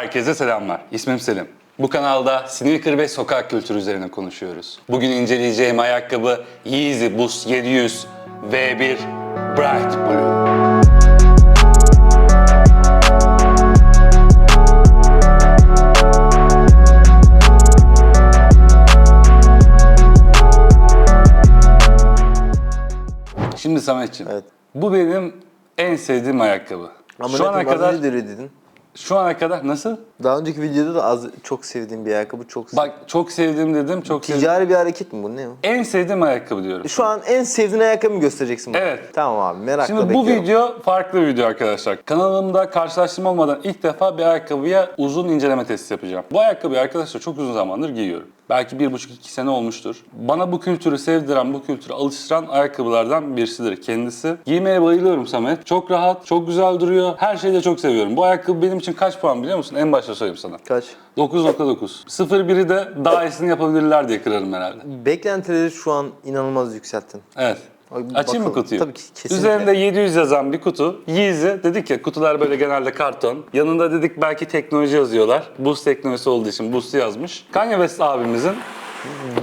Herkese selamlar. İsmim Selim. Bu kanalda sneaker ve sokak kültürü üzerine konuşuyoruz. Bugün inceleyeceğim ayakkabı Yeezy Boost 700 V1 Bright Blue. Şimdi Sametciğim, Evet. bu benim en sevdiğim ayakkabı. Ama şu ana kadar dedin. Şu ana kadar nasıl? Daha önceki videoda da az çok sevdiğim bir ayakkabı çok Bak çok sevdim dedim, çok sevdim. Ticari bir hareket mi bu ne o? En sevdiğim ayakkabı diyorum. Şu an en sevdiğin ayakkabımı göstereceksin bana. Evet. Tamam abi merakla Şimdi bu bekliyorum. video farklı bir video arkadaşlar. Kanalımda karşılaştırma olmadan ilk defa bir ayakkabıya uzun inceleme testi yapacağım. Bu ayakkabıyı arkadaşlar çok uzun zamandır giyiyorum. Belki bir buçuk iki sene olmuştur. Bana bu kültürü sevdiren, bu kültürü alıştıran ayakkabılardan birisidir kendisi. Giymeye bayılıyorum Samet. Çok rahat, çok güzel duruyor. Her şeyi de çok seviyorum. Bu ayakkabı benim için kaç puan biliyor musun? En başta söyleyeyim sana. Kaç? 9.9. 0.1'i de daha iyisini yapabilirler diye kırarım herhalde. Beklentileri şu an inanılmaz yükselttin. Evet. Ay, Açayım mı kutuyu? Tabii ki, kesinlikle. Üzerinde 700 yazan bir kutu. Yeezy dedik ya kutular böyle genelde karton. Yanında dedik belki teknoloji yazıyorlar. Boost teknolojisi olduğu için Boost'u yazmış. Kanye West abimizin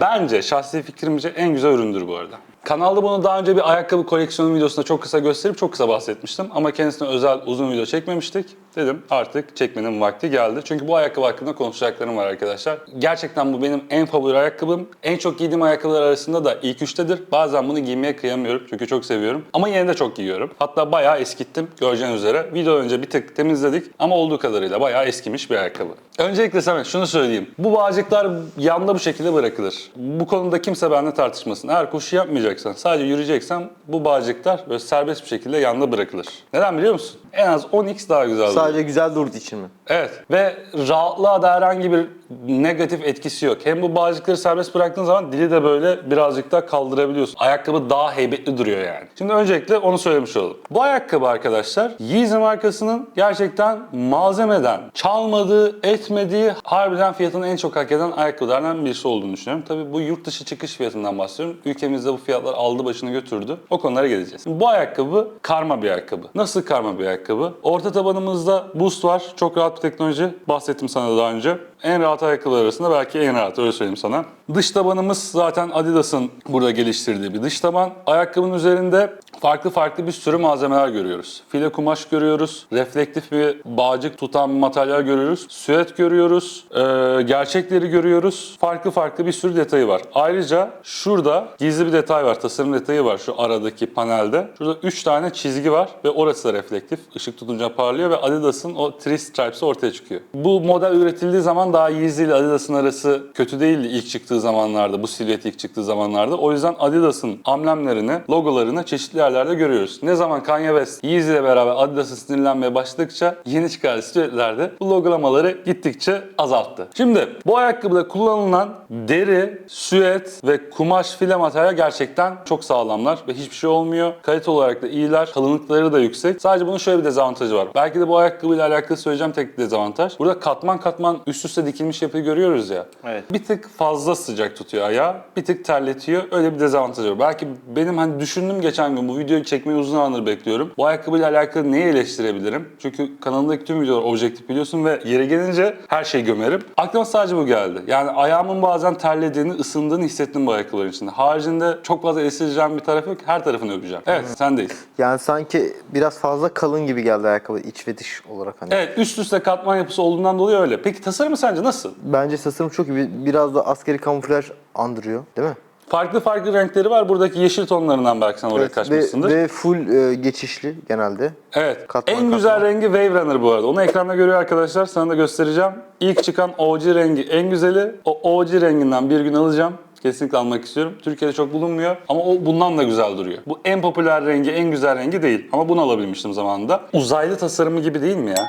bence şahsi fikrimce en güzel üründür bu arada. Kanalda bunu daha önce bir ayakkabı koleksiyonu videosunda çok kısa gösterip çok kısa bahsetmiştim. Ama kendisine özel uzun video çekmemiştik. Dedim artık çekmenin vakti geldi. Çünkü bu ayakkabı hakkında konuşacaklarım var arkadaşlar. Gerçekten bu benim en favori ayakkabım. En çok giydiğim ayakkabılar arasında da ilk üçtedir. Bazen bunu giymeye kıyamıyorum çünkü çok seviyorum. Ama yine de çok giyiyorum. Hatta bayağı eskittim göreceğiniz üzere. Video önce bir tık temizledik ama olduğu kadarıyla bayağı eskimiş bir ayakkabı. Öncelikle Samet şunu söyleyeyim. Bu bağcıklar yanda bu şekilde bırakılır. Bu konuda kimse benimle tartışmasın. Eğer koşu yapmayacaksan, sadece yürüyeceksen bu bağcıklar böyle serbest bir şekilde yanda bırakılır. Neden biliyor musun? En az 10x daha güzel duruyor. Sadece güzel durduğu için mi? Evet ve rahatlığa da herhangi bir negatif etkisi yok. Hem bu bağcıkları serbest bıraktığın zaman dili de böyle birazcık daha kaldırabiliyorsun. Ayakkabı daha heybetli duruyor yani. Şimdi öncelikle onu söylemiş olalım. Bu ayakkabı arkadaşlar Yeezy markasının gerçekten malzemeden çalmadığı, etmediği harbiden fiyatını en çok hak eden ayakkabılardan birisi olduğunu düşünüyorum. Tabii bu yurt dışı çıkış fiyatından bahsediyorum. Ülkemizde bu fiyatlar aldı başını götürdü. O konulara geleceğiz. Bu ayakkabı karma bir ayakkabı. Nasıl karma bir ayakkabı? Orta tabanımızda boost var. Çok rahat bir teknoloji. Bahsettim sana da daha önce. En rahat ayakkabılar arasında belki en rahat öyle söyleyeyim sana. Dış tabanımız zaten Adidas'ın burada geliştirdiği bir dış taban. Ayakkabının üzerinde farklı farklı bir sürü malzemeler görüyoruz. File kumaş görüyoruz. Reflektif bir bağcık tutan bir materyal görüyoruz. Süet görüyoruz. Ee, gerçekleri görüyoruz. Farklı farklı bir sürü detayı var. Ayrıca şurada gizli bir detay var. Tasarım detayı var şu aradaki panelde. Şurada 3 tane çizgi var ve orası da reflektif. Işık tutunca parlıyor ve Adidas'ın o three stripes'ı ortaya çıkıyor. Bu model üretildiği zaman daha Yeezy ile Adidas'ın arası kötü değildi ilk çıktığı zamanlarda. Bu silüet ilk çıktığı zamanlarda. O yüzden Adidas'ın amblemlerini, logolarını çeşitli yerlerde görüyoruz. Ne zaman Kanye West Yeezy ile beraber Adidas'a sinirlenmeye başladıkça yeni çıkardığı silüetlerde bu logolamaları gittikçe azalttı. Şimdi bu ayakkabıda kullanılan deri, süet ve kumaş file materyal gerçekten çok sağlamlar ve hiçbir şey olmuyor. Kalite olarak da iyiler. Kalınlıkları da yüksek. Sadece bunun şöyle bir dezavantajı var. Belki de bu ayakkabıyla alakalı söyleyeceğim tek dezavantaj. Burada katman katman üst üste dikilmiş yapıyı görüyoruz ya. Evet. Bir tık fazla sıcak tutuyor ayağı. Bir tık terletiyor. Öyle bir dezavantajı var. Belki benim hani düşündüm geçen gün bu videoyu çekmeyi uzun zamandır bekliyorum. Bu ayakkabıyla alakalı neyi eleştirebilirim? Çünkü kanalımdaki tüm videolar objektif biliyorsun ve yere gelince her şeyi gömerim. Aklıma sadece bu geldi. Yani ayağımın bazen terlediğini, ısındığını hissettim bu ayakkabıların içinde. Haricinde çok fazla eleştireceğim bir taraf yok. Her tarafını öpeceğim. Evet, sendeyiz. Yani sanki biraz fazla kalın gibi geldi ayakkabı iç ve dış olarak hani. Evet, üst üste katman yapısı olduğundan dolayı öyle. Peki tasarımı sence nasıl? Bence tasarım çok iyi. Biraz da askeri kamuflaj andırıyor değil mi? Farklı farklı renkleri var. Buradaki yeşil tonlarından belki sen oraya ve, kaçmışsındır. ve full e, geçişli genelde. Evet. Katman en katman. güzel rengi Wave Runner bu arada. Onu ekranda görüyor arkadaşlar. Sana da göstereceğim. İlk çıkan OG rengi en güzeli. O OG renginden bir gün alacağım. Kesinlikle almak istiyorum. Türkiye'de çok bulunmuyor ama o bundan da güzel duruyor. Bu en popüler rengi, en güzel rengi değil. Ama bunu alabilmiştim zamanında. Uzaylı tasarımı gibi değil mi ya?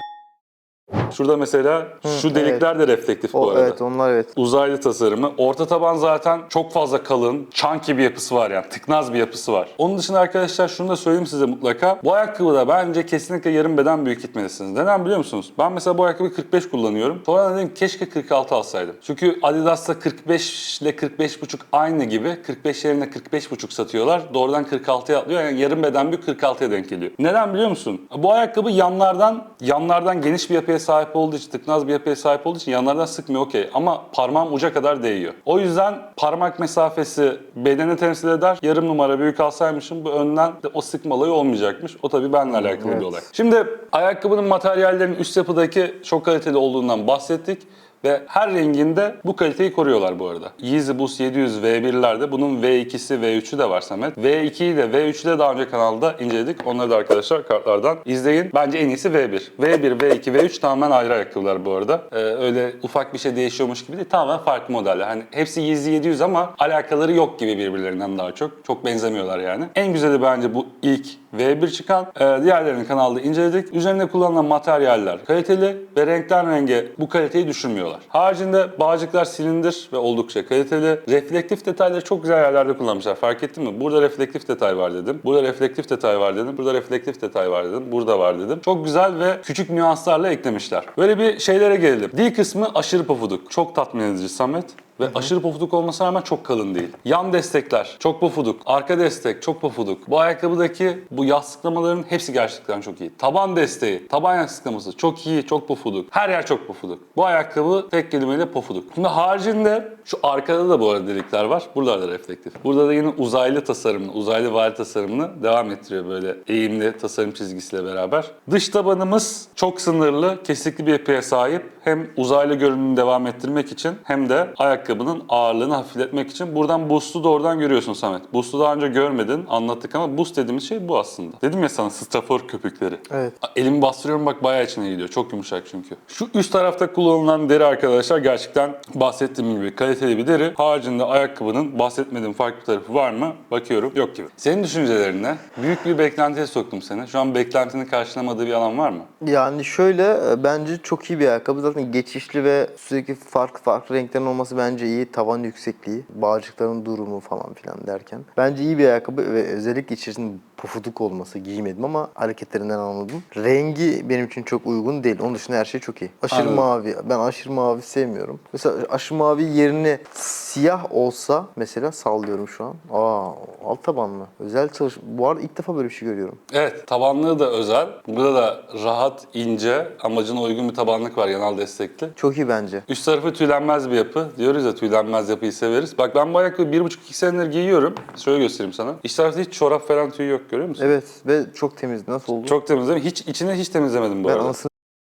Şurada mesela şu delikler de reflektif bu O, arada. evet onlar evet. Uzaylı tasarımı. Orta taban zaten çok fazla kalın, chunky bir yapısı var yani. Tıknaz bir yapısı var. Onun dışında arkadaşlar şunu da söyleyeyim size mutlaka. Bu ayakkabıda bence kesinlikle yarım beden büyük gitmelisiniz. Neden biliyor musunuz? Ben mesela bu ayakkabıyı 45 kullanıyorum. Sonra dedim keşke 46 alsaydım. Çünkü Adidas'ta 45 ile 45,5 aynı gibi. 45 yerine 45,5 satıyorlar. Doğrudan 46'ya atlıyor. Yani yarım beden büyük 46'ya denk geliyor. Neden biliyor musun? Bu ayakkabı yanlardan yanlardan geniş bir yapıya sahip sahip olduğu için, tıknaz bir yapıya sahip olduğu için yanlardan sıkmıyor okey. Ama parmağım uca kadar değiyor. O yüzden parmak mesafesi bedeni temsil eder. Yarım numara büyük alsaymışım bu önden de o sıkma olayı olmayacakmış. O tabii benimle alakalı bir evet. olay. Şimdi ayakkabının materyallerinin üst yapıdaki çok kaliteli olduğundan bahsettik. Ve her renginde bu kaliteyi koruyorlar bu arada. Yeezy Boost 700 V1'lerde bunun V2'si V3'ü de var Samet. V2'yi de V3'ü de daha önce kanalda inceledik. Onları da arkadaşlar kartlardan izleyin. Bence en iyisi V1. V1, V2, V3 tamamen ayrı ayakkabılar bu arada. Ee, öyle ufak bir şey değişiyormuş gibi değil. Tamamen farklı modeller. Hani hepsi Yeezy 700 ama alakaları yok gibi birbirlerinden daha çok. Çok benzemiyorlar yani. En güzeli bence bu ilk V1 çıkan. Ee, diğerlerini kanalda inceledik. Üzerinde kullanılan materyaller kaliteli ve renkten renge bu kaliteyi düşürmüyorlar. Haricinde bağcıklar silindir ve oldukça kaliteli. Reflektif detayları çok güzel yerlerde kullanmışlar. Fark ettin mi? Burada reflektif detay var dedim. Burada reflektif detay var dedim. Burada reflektif detay var dedim. Burada var dedim. Çok güzel ve küçük nüanslarla eklemişler. Böyle bir şeylere gelelim. D kısmı aşırı pofuduk. Çok tatmin edici Samet. Ve aşırı pofuduk olmasına rağmen çok kalın değil. Yan destekler çok pofuduk. Arka destek çok pofuduk. Bu ayakkabıdaki bu yastıklamaların hepsi gerçekten çok iyi. Taban desteği, taban yastıklaması çok iyi, çok pofuduk. Her yer çok pofuduk. Bu ayakkabı tek kelimeyle pofuduk. Şimdi haricinde şu arkada da bu arada delikler var. Buralarda reflektif. Burada da yine uzaylı tasarımını, uzaylı vari tasarımını devam ettiriyor böyle eğimli tasarım çizgisiyle beraber. Dış tabanımız çok sınırlı, kesikli bir yapıya sahip. Hem uzaylı görünümünü devam ettirmek için hem de ayakkabının ağırlığını hafifletmek için. Buradan boost'u doğrudan görüyorsun Samet. Boost'u daha önce görmedin, anlattık ama boost dediğimiz şey bu aslında. Dedim ya sana strafor köpükleri. Evet. Elimi bastırıyorum bak bayağı içine gidiyor. Çok yumuşak çünkü. Şu üst tarafta kullanılan deri arkadaşlar gerçekten bahsettiğim gibi kaliteli bir deri. Haricinde ayakkabının bahsetmediğim farklı bir tarafı var mı? Bakıyorum. Yok gibi. Senin düşüncelerin ne? Büyük bir beklentiye soktum seni. Şu an beklentini karşılamadığı bir alan var mı? Yani şöyle e, bence çok iyi bir ayakkabı. Zaten geçişli ve sürekli farklı farklı renklerin olması bence iyi. Tavan yüksekliği, bağcıkların durumu falan filan derken. Bence iyi bir ayakkabı ve özellikle içerisinde pofuduk olması giymedim ama hareketlerinden anladım. Rengi benim için çok uygun değil. Onun dışında her şey çok iyi. Aşırı Anladım. mavi. Ben aşırı mavi sevmiyorum. Mesela aşırı mavi yerine siyah olsa mesela sallıyorum şu an. Aa alt tabanlı. Özel çalış. Bu arada ilk defa böyle bir şey görüyorum. Evet, tabanlığı da özel. Burada da rahat, ince, amacına uygun bir tabanlık var yanal destekli. Çok iyi bence. Üst tarafı tüylenmez bir yapı. Diyoruz ya tüylenmez yapıyı severiz. Bak ben bu ayakkabıyı bir buçuk iki senedir giyiyorum. Şöyle göstereyim sana. İç tarafta hiç çorap falan tüyü yok görüyor musun? Evet ve çok temiz. Nasıl oldu? Çok temiz değil mi? Hiç, içini hiç temizlemedim bu ben arada.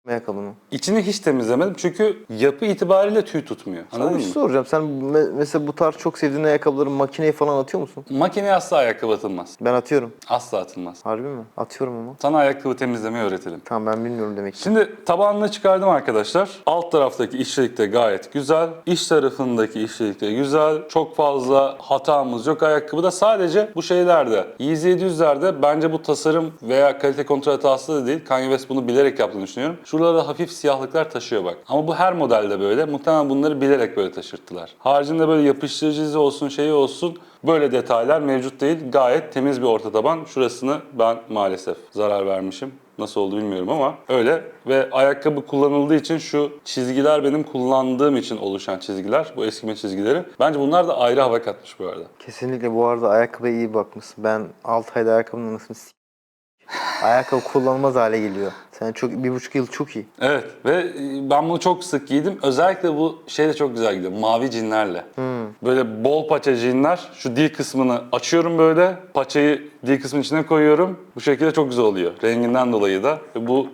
Anasını ayakkabının. İçini hiç temizlemedim çünkü yapı itibariyle tüy tutmuyor. Sana bir mı? şey soracağım. Sen me- mesela bu tarz çok sevdiğin ayakkabıları makineye falan atıyor musun? Makineye asla ayakkabı atılmaz. Ben atıyorum. Asla atılmaz. Harbi mi? Atıyorum ama. Sana ayakkabı temizlemeyi öğretelim. Tamam ben bilmiyorum demek ki. Şimdi tabanını çıkardım arkadaşlar. Alt taraftaki işçilik de gayet güzel. İç tarafındaki işçilik de güzel. Çok fazla hatamız yok ayakkabıda. Sadece bu şeylerde, Yeezy 700'lerde bence bu tasarım veya kalite kontrol hatası da değil. Kanye West bunu bilerek yaptığını düşünüyorum. Şuralarda hafif siyahlıklar taşıyor bak. Ama bu her modelde böyle. Muhtemelen bunları bilerek böyle taşırttılar. Haricinde böyle yapıştırıcı izi olsun, şeyi olsun Böyle detaylar mevcut değil. Gayet temiz bir orta taban. Şurasını ben maalesef zarar vermişim. Nasıl oldu bilmiyorum ama öyle. Ve ayakkabı kullanıldığı için şu çizgiler benim kullandığım için oluşan çizgiler. Bu eskime çizgileri. Bence bunlar da ayrı hava katmış bu arada. Kesinlikle bu arada ayakkabıya iyi bakmışsın. Ben 6 ayda ayakkabının anasını s- Ayakkabı kullanılmaz hale geliyor. Sen çok bir buçuk yıl çok iyi. Evet ve e, ben bunu çok sık giydim. Özellikle bu şey de çok güzel gidiyor. Mavi cinlerle. Böyle bol paça cinler. Şu D kısmını açıyorum böyle. Paçayı D kısmının içine koyuyorum. Bu şekilde çok güzel oluyor. Renginden dolayı da. Ve bu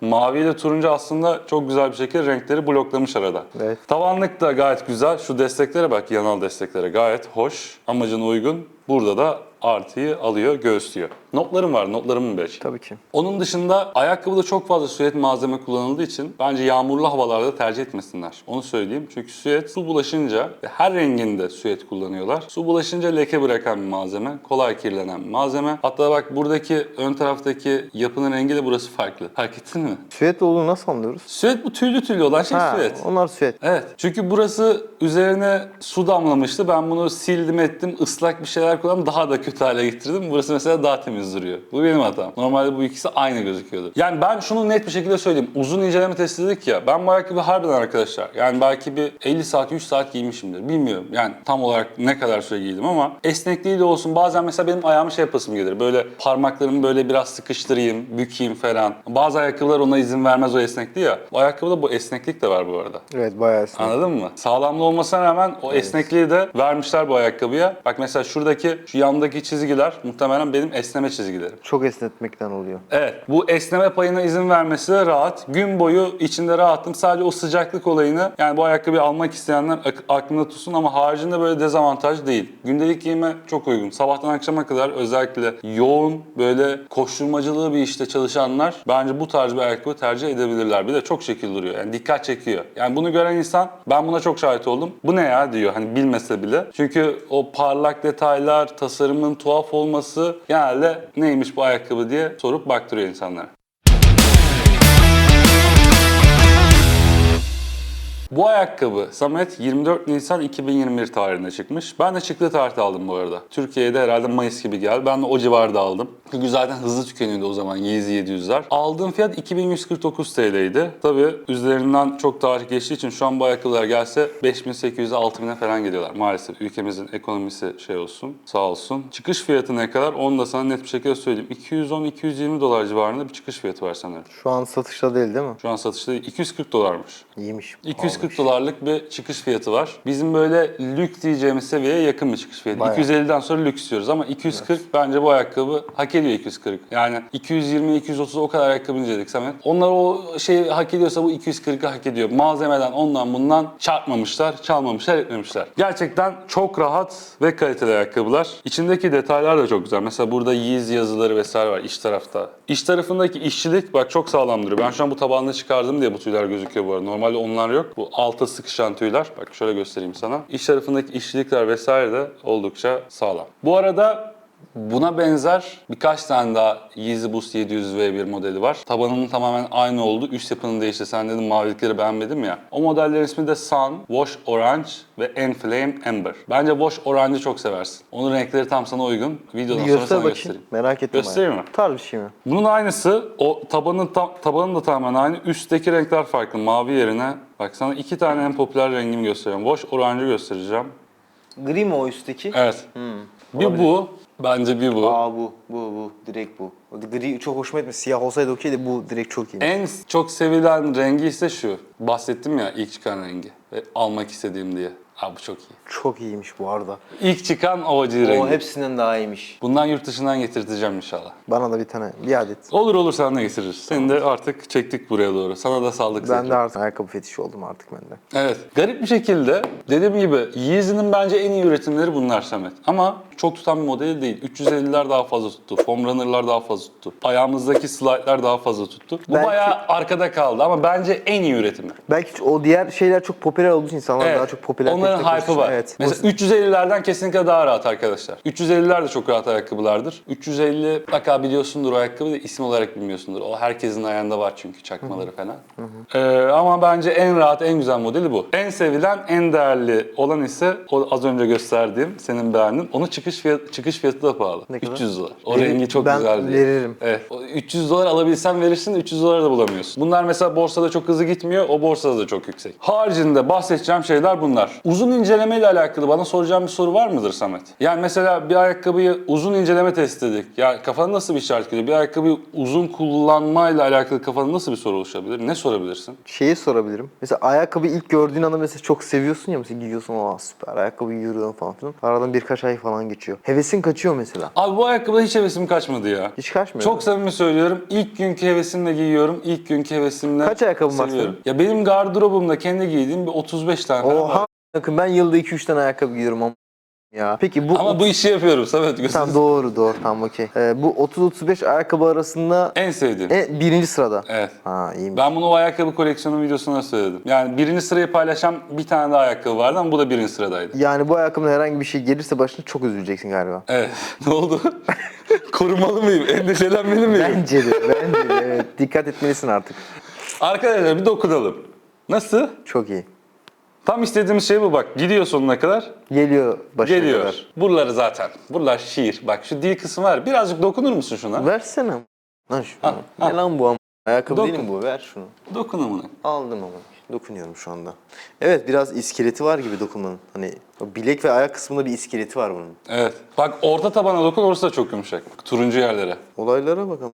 mavi ile turuncu aslında çok güzel bir şekilde renkleri bloklamış arada. Evet. Tavanlık da gayet güzel. Şu desteklere bak, yanal desteklere gayet hoş. Amacına uygun. Burada da artıyı alıyor, göğüslüyor. Notlarım var, notlarımın 5. Tabii ki. Onun dışında ayakkabıda çok fazla süet malzeme kullanıldığı için bence yağmurlu havalarda tercih etmesinler. Onu söyleyeyim. Çünkü süet su bulaşınca her renginde süet kullanıyorlar. Su bulaşınca leke bırakan bir malzeme. Kolay kirlenen bir malzeme. Hatta bak buradaki ön taraftaki yapının rengi de burası farklı. Fark ettin mi? Süet olduğunu nasıl anlıyoruz? Süet bu tüylü tüylü olan şey Ha, süet. onlar süet. Evet. Çünkü burası üzerine su damlamıştı. Ben bunu sildim ettim. ıslak bir şeyler beraber kullandım daha da kötü hale getirdim. Burası mesela daha temiz duruyor. Bu benim hatam. Normalde bu ikisi aynı gözüküyordu. Yani ben şunu net bir şekilde söyleyeyim. Uzun inceleme testi dedik ya. Ben bu ayakkabı harbiden arkadaşlar. Yani belki bir 50 saat 100 saat giymişimdir. Bilmiyorum. Yani tam olarak ne kadar süre giydim ama esnekliği de olsun. Bazen mesela benim ayağımı şey yapasım gelir. Böyle parmaklarımı böyle biraz sıkıştırayım, bükeyim falan. Bazı ayakkabılar ona izin vermez o esnekliği ya. Bu ayakkabıda bu esneklik de var bu arada. Evet bayağı esnek. Anladın mı? Sağlamlı olmasına rağmen o esnekliği de vermişler bu ayakkabıya. Bak mesela şuradaki şu yandaki çizgiler muhtemelen benim esneme çizgilerim. Çok esnetmekten oluyor. Evet. Bu esneme payına izin vermesi de rahat. Gün boyu içinde rahattım. Sadece o sıcaklık olayını yani bu ayakkabıyı almak isteyenler ak- aklında tutsun ama haricinde böyle dezavantaj değil. Gündelik giyime çok uygun. Sabahtan akşama kadar özellikle yoğun böyle koşturmacılığı bir işte çalışanlar bence bu tarz bir ayakkabı tercih edebilirler. Bir de çok şekil duruyor. Yani dikkat çekiyor. Yani bunu gören insan ben buna çok şahit oldum. Bu ne ya diyor hani bilmese bile. Çünkü o parlak detaylar, tasarımın tuhaf olması genelde neymiş bu ayakkabı diye sorup baktırıyor insanlara. Bu ayakkabı Samet 24 Nisan 2021 tarihinde çıkmış. Ben de çıktığı tarihte aldım bu arada. Türkiye'de herhalde Mayıs gibi geldi. Ben de o civarda aldım. Çünkü zaten hızlı tükeniyordu o zaman Yeezy 700'ler. Aldığım fiyat 2149 TL'ydi. Tabii üzerinden çok tarih geçtiği için şu an bu ayakkabılar gelse 5800'e 6000'e falan geliyorlar. Maalesef ülkemizin ekonomisi şey olsun, sağ olsun. Çıkış fiyatı ne kadar onu da sana net bir şekilde söyleyeyim. 210-220 dolar civarında bir çıkış fiyatı var sanırım. Şu an satışta değil değil mi? Şu an satışta 240 dolarmış. İyiymiş. 240 Pahalıymış. dolarlık bir çıkış fiyatı var. Bizim böyle lüks diyeceğimiz seviyeye yakın bir çıkış fiyatı. Bayağı. 250'den sonra lüks diyoruz ama 240 bence bu ayakkabı hak ediyor 240. Yani 220-230 o kadar ayakkabı inceledik Samet. Onlar o şey hak ediyorsa bu 240'ı hak ediyor. Malzemeden ondan bundan çarpmamışlar, çalmamışlar, etmemişler. Gerçekten çok rahat ve kaliteli ayakkabılar. İçindeki detaylar da çok güzel. Mesela burada Yeezy yazıları vesaire var iç tarafta. İç tarafındaki işçilik bak çok sağlam duruyor. Ben şu an bu tabanını çıkardım diye bu tüyler gözüküyor bu arada. Normalde onlar yok. Bu alta sıkışan tüyler. Bak şöyle göstereyim sana. İç tarafındaki işçilikler vesaire de oldukça sağlam. Bu arada Buna benzer birkaç tane daha Yeezy Boost 700 V1 modeli var. Tabanının tamamen aynı oldu. Üst yapının değişti. Sen dedim mavilikleri beğenmedim ya. O modellerin ismi de Sun, Wash Orange ve Enflame Amber. Bence Wash Orange'ı çok seversin. Onun renkleri tam sana uygun. Videodan sonra göster sana bakayım. göstereyim. Merak ettim. Göstereyim mi? Tarz bir şey mi? Bunun aynısı o tabanın tam, tabanın da tamamen aynı. Üstteki renkler farklı. Mavi yerine bak sana iki tane en popüler rengimi göstereceğim. Wash Orange'ı göstereceğim. Gri mi o üstteki? Evet. Bir bu. Bence bir bu. Aa bu, bu, bu. Direkt bu. O Gri çok hoşuma etmedi. Siyah olsaydı okeydi. Bu direkt çok iyi. En çok sevilen rengi ise şu. Bahsettim ya ilk çıkan rengi. Ve almak istediğim diye. Abi bu çok iyi. Çok iyiymiş bu arada. İlk çıkan OG rengi. O hepsinden daha iyiymiş. Bundan yurt dışından getirteceğim inşallah. Bana da bir tane, bir adet. Olur olur sen de getiririz. Seni de artık çektik buraya doğru. Sana da saldık Ben de artık ayakkabı fetişi oldum artık bende. Evet. Garip bir şekilde dediğim gibi Yeezy'nin bence en iyi üretimleri bunlar Samet. Ama çok tutan bir modeli değil. 350'ler daha fazla tuttu. Foam Runner'lar daha fazla tuttu. Ayağımızdaki slide'lar daha fazla tuttu. Bu Belki- bayağı arkada kaldı ama bence en iyi üretimi. Belki o diğer şeyler çok popüler olduğu için insanlar Evet. daha çok popüler Onların tepki hype'ı koşuyor. var. Evet. Mesela 350'lerden kesinlikle daha rahat arkadaşlar. 350'ler de çok rahat ayakkabılardır. 350 mutlaka biliyorsundur o ayakkabı da isim olarak bilmiyorsundur. O herkesin ayağında var çünkü çakmaları falan. Ee, ama bence en rahat, en güzel modeli bu. En sevilen, en değerli olan ise o az önce gösterdiğim, senin beğendin. Onun çıkış fiyatı, çıkış fiyatı da pahalı. Ne kadar? 300 dolar. O Verir- rengi çok ben güzel değil. veririm. Evet. O 300 dolar alabilsen verirsin, 300 dolar da bulamıyorsun. Bunlar mesela borsada çok hızlı gitmiyor, o borsada da çok yüksek. Haricinde bahsedeceğim şeyler bunlar. Uzun inceleme ile alakalı bana soracağım bir soru var mıdır Samet? Yani mesela bir ayakkabıyı uzun inceleme test dedik. Ya kafana nasıl bir işaret geliyor? Bir ayakkabıyı uzun kullanmayla alakalı kafana nasıl bir soru oluşabilir? Ne sorabilirsin? Şeyi sorabilirim. Mesela ayakkabı ilk gördüğün anda mesela çok seviyorsun ya mesela giyiyorsun aa süper ayakkabı giyiyorum falan filan. Aradan birkaç ay falan geçiyor. Hevesin kaçıyor mesela. Abi bu ayakkabıda hiç hevesim kaçmadı ya. Hiç kaçmıyor. Çok samimi söylüyorum. İlk günkü hevesimle giyiyorum. İlk günkü hevesimle Kaç ayakkabın var seviyorum. Ya benim gardırobumda kendi giydiğim bir 35 tane falan var. Oha. Bakın ben yılda 2-3 tane ayakkabı giyiyorum ama ya. Peki bu Ama bu işi yapıyorum Samet. gözünü Tamam doğru doğru tamam okey. Ee, bu 30-35 ayakkabı arasında En sevdiğim. e, birinci sırada. Evet. Ha iyiymiş. Ben bunu o ayakkabı koleksiyonu videosunda söyledim. Yani birinci sırayı paylaşan bir tane daha ayakkabı vardı ama bu da birinci sıradaydı. Yani bu ayakkabının herhangi bir şey gelirse başına çok üzüleceksin galiba. Evet. ne oldu? Korumalı mıyım? Endişelenmeli miyim? Bence de, bence de. Evet, dikkat etmelisin artık. Arkadaşlar bir dokunalım. Nasıl? Çok iyi. Tam istediğimiz şey bu bak. Gidiyor sonuna kadar. Geliyor başına Geliyor. kadar. Buraları zaten. Buralar şiir. Bak şu dil kısmı var. Birazcık dokunur musun şuna? Versene. Lan şunu. Ha, ha. Ne lan bu am- Ayakkabı Dokun. değil mi bu? Ver şunu. Dokun amına. Aldım ama. Dokunuyorum şu anda. Evet biraz iskeleti var gibi dokunmanın. Hani o bilek ve ayak kısmında bir iskeleti var bunun. Evet. Bak orta tabana dokun orası da çok yumuşak. Bak, turuncu yerlere. Olaylara bakalım.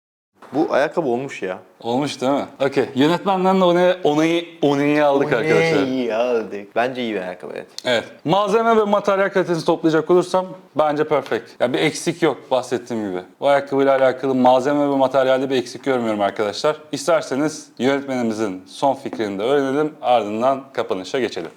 Bu ayakkabı olmuş ya. Olmuş değil mi? Okey. Yönetmenden de onayı, onayı, onayı aldık arkadaşlar. iyi aldık. Bence iyi bir ayakkabı evet. Evet. Malzeme ve materyal kalitesini toplayacak olursam bence perfect. Ya bir eksik yok bahsettiğim gibi. Bu ayakkabıyla alakalı malzeme ve materyalde bir eksik görmüyorum arkadaşlar. İsterseniz yönetmenimizin son fikrini de öğrenelim. Ardından kapanışa geçelim.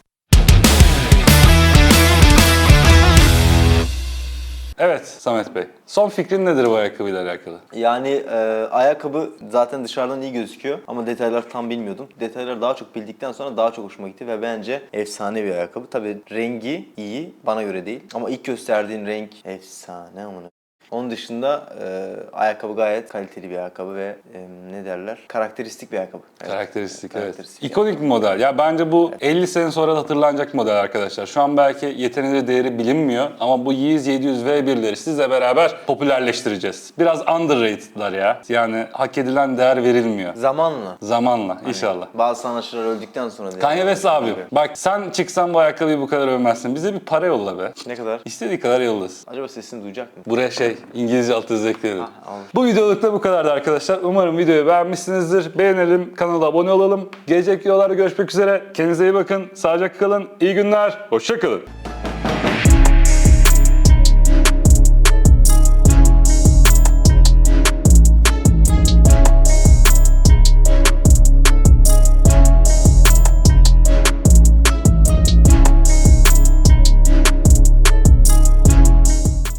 Evet Samet Bey. Son fikrin nedir bu ayakkabıyla alakalı? Yani e, ayakkabı zaten dışarıdan iyi gözüküyor ama detaylar tam bilmiyordum. Detayları daha çok bildikten sonra daha çok hoşuma gitti ve bence efsane bir ayakkabı. Tabii rengi iyi, bana göre değil. Ama ilk gösterdiğin renk efsane amına. Onun dışında e, ayakkabı gayet kaliteli bir ayakkabı ve e, ne derler? Karakteristik bir ayakkabı. Evet. Karakteristik, evet. Karakteristik. İkonik bir model. Ya bence bu 50 sene sonra da hatırlanacak model arkadaşlar. Şu an belki yeterince değeri bilinmiyor ama bu Yeezy 700 V1'leri sizle beraber popülerleştireceğiz. Biraz underrated'lar ya. Yani hak edilen değer verilmiyor. Zamanla. Zamanla inşallah. Bazı sanatçılar öldükten sonra değil. Kanye West abi. Bak sen çıksan bu ayakkabıyı bu kadar övmezsin. Bize bir para yolla be. Ne kadar? İstediği kadar yollasın. Acaba sesini duyacak mı? Buraya şey İngilizce alt yazı ekleyelim. Ah. Bu videolukta bu kadardı arkadaşlar. Umarım videoyu beğenmişsinizdir. Beğenelim, kanala abone olalım. Gelecek videolarda görüşmek üzere. Kendinize iyi bakın. Sağlıcakla kalın. İyi günler. Hoşça kalın.